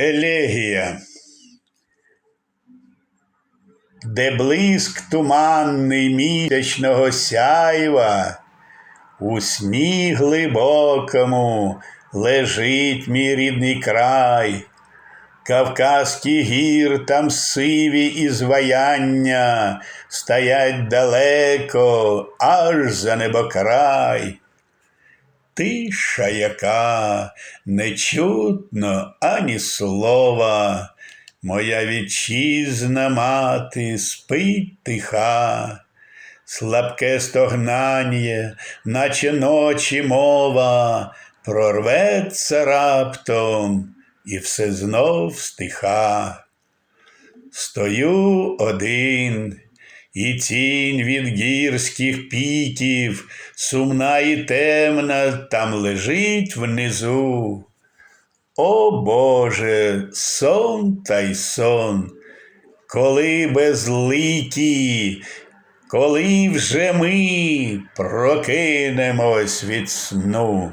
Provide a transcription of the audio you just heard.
Елегія. Де блиск туманний місячного сяйва, у сні глибокому лежить мій рідний край, Кавказькі гір там сиві і зваяння стоять далеко, аж за небокрай. Тиша яка, не чутно ані слова, моя вітчизна мати спить тиха, слабке стогнання, наче ночі мова, прорветься раптом, і все знов стиха. Стою один, і тінь від гірських піків, сумна і темна там лежить внизу. О Боже, сон та й сон, коли безликі, коли вже ми прокинемось від сну.